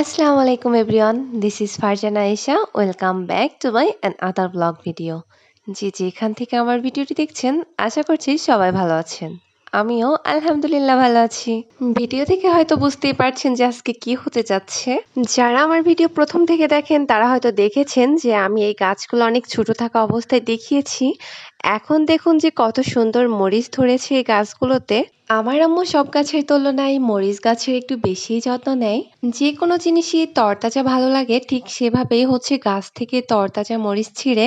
আসসালামু আলাইকুম everyone this is Farzana Ayesha welcome back to my another blog video জি যেখান থেকে আমার ভিডিওটি দেখছেন, আশা করছি সবাই ভালো আছেন। আমিও আলহামদুলিল্লাহ ভালো আছি। ভিডিও থেকে হয়তো বুঝতেই পারছেন যে আজকে কি হতে যাচ্ছে। যারা আমার ভিডিও প্রথম থেকে দেখেন, তারা হয়তো দেখেছেন যে আমি এই গাছগুলো অনেক ছোট থাকা অবস্থায় দেখিয়েছি। এখন দেখুন যে কত সুন্দর মরিচ ধরেছে এই গাছগুলোতে। আমার আম্মু সব গাছের তুলনায় মরিচ গাছের একটু বেশিই যত্ন নেয়। যে কোনো জিনিসই তরতাজা ভালো লাগে, ঠিক সেভাবেই হচ্ছে গাছ থেকে তরতাজা মরিচ ছিঁড়ে।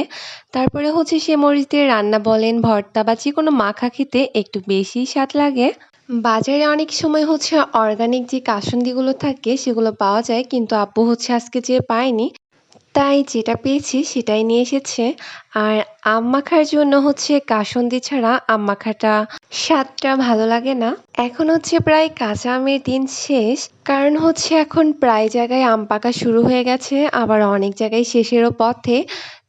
তারপরে হচ্ছে সে মরিচ দিয়ে রান্না বলেন, ভর্তা বা যে কোনো মাখা খেতে একটু বেশি স্বাদ লাগে। বাজারে অনেক সময় হচ্ছে অর্গানিক যে কাসুন্দিগুলো থাকে, সেগুলো পাওয়া যায়, কিন্তু আব্বু হচ্ছে আজকে যে পায়নি, তাই যেটা পেয়েছি সেটাই নিয়ে এসেছে। আর আম মাখার জন্য হচ্ছে কাসুন্দি ছাড়া আম মাখাটা স্বাদটা ভালো লাগে না। এখন হচ্ছে প্রায় কাঁচা আমের দিন শেষ, কারণ হচ্ছে এখন প্রায় জায়গায় আম পাকা শুরু হয়ে গেছে, আবার অনেক জায়গায় শেষেরও পথে।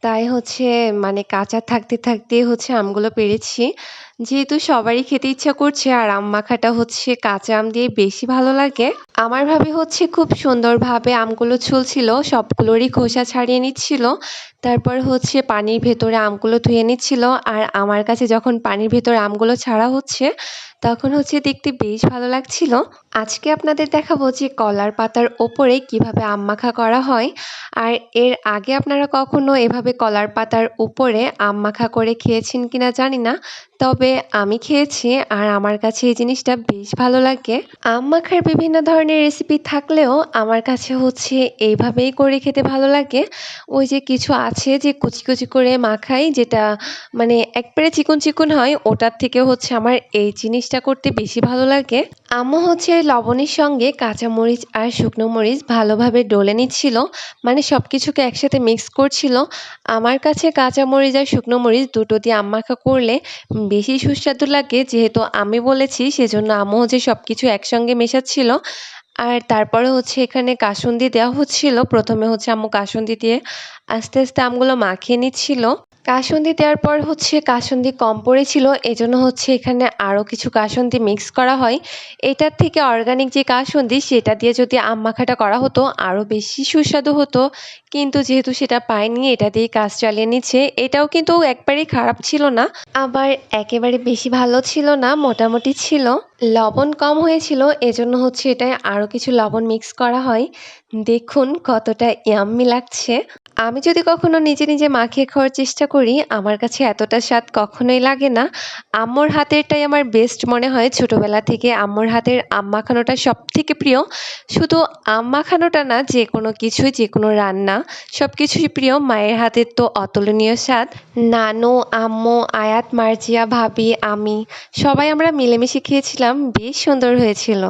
তাই হচ্ছে মানে কাঁচা থাকতে থাকতে হচ্ছে আমগুলো পেরেছি। যেহেতু সবারই খেতে ইচ্ছা করছে, আর আম মাখাটা হচ্ছে কাঁচা আম দিয়ে বেশি ভালো লাগে। আমার ভাবে হচ্ছে খুব সুন্দরভাবে আমগুলো ছুলছিল, সবগুলোরই খোসা ছাড়িয়ে নিচ্ছিল। তারপর হচ্ছে পানির ভেতরে আমগুলো ধুয়ে নিচ্ছিল। আর আমার কাছে যখন পানির ভেতরে আমগুলো ছাড়া হচ্ছে, তখন হচ্ছে দেখতে বেশ ভালো লাগছিল। আজকে আপনাদের দেখাবো যে কলার পাতার ওপরে কীভাবে আম মাখা করা হয়। আর এর আগে আপনারা কখনো এভাবে কলার পাতার উপরে আম মাখা করে খেয়েছেন কিনা জানি না। তবে আমি খেয়েছি আর আমার কাছে এই জিনিসটা বেশ ভালো লাগে। আম মাখার বিভিন্ন ধরনের রেসিপি থাকলেও আমার কাছে হচ্ছে এইভাবেই করে খেতে ভালো লাগে। ওই যে কিছু আছে যে কুচি কুচি করে মাখাই যেটা মানে একবারে চিকন চিকন হয়, ওটার থেকে হচ্ছে আমার এই জিনিসটা করতে বেশি ভালো লাগে। আম্মু হচ্ছে লবণের সঙ্গে কাঁচা মরিচ আর শুকনো মরিচ ভালোভাবে ডলে নিচ্ছিল মানে সব কিছুকে একসাথে মিক্স করছিল। আমার কাছে কাঁচা মরিচ আর শুকনো মরিচ দুটো দিয়ে আম মাখা করলে বেশি সুস্বাদু লাগে, যেহেতু আমি বলেছি সেজন্য আম্মু হচ্ছে সব কিছু একসঙ্গে মেশাচ্ছিল। আর তারপরে হচ্ছে এখানে কাসুন্দি দেওয়া হচ্ছিল, প্রথমে হচ্ছে আম্মু কাসুন্দি দিয়ে আস্তে আস্তে আমগুলো মাখিয়ে নিচ্ছিল। কাসুন্দি দেওয়ার পর হচ্ছে কাসুন্দি কম পড়েছিল, এজন্য হচ্ছে এখানে আরও কিছু কাসুন্দি মিক্স করা হয়। এটার থেকে অর্গানিক যে কাসুন্দি, সেটা দিয়ে যদি আম মাখাটা করা হতো আরও বেশি সুস্বাদু হতো। কিন্তু যেহেতু সেটা পায়নি, এটা দিয়ে কাজ চালিয়ে নিচ্ছে। এটাও কিন্তু একবারেই খারাপ ছিল না, আবার একেবারে বেশি ভালো ছিল না, মোটামুটি ছিল। লবণ কম হয়েছিল, এজন্য হচ্ছে এটায় আরও কিছু লবণ মিক্স করা হয়। দেখুন কতটা ইয়াম্মি লাগছে। আমি যদি কখনো নিজে নিজে মাখিয়ে খাওয়ার চেষ্টা করি, আমার কাছে এতটা স্বাদ কখনোই লাগে না। আম্মুর হাতেরটাই আমার বেস্ট মনে হয়। ছোটোবেলা থেকে আম্মুর হাতের আম মাখানোটা সব থেকে প্রিয়। শুধু আম মাখানোটা না, যে কোনো কিছুই, যে কোনো রান্না সব কিছুই প্রিয়। মায়ের হাতের তো অতুলনীয় স্বাদ। নানু, আম্মু, আয়াত, মার্জিয়া, ভাবি, আমি, সবাই আমরা মিলেমিশে খেয়েছিলাম। বেশ সুন্দর হয়েছিল।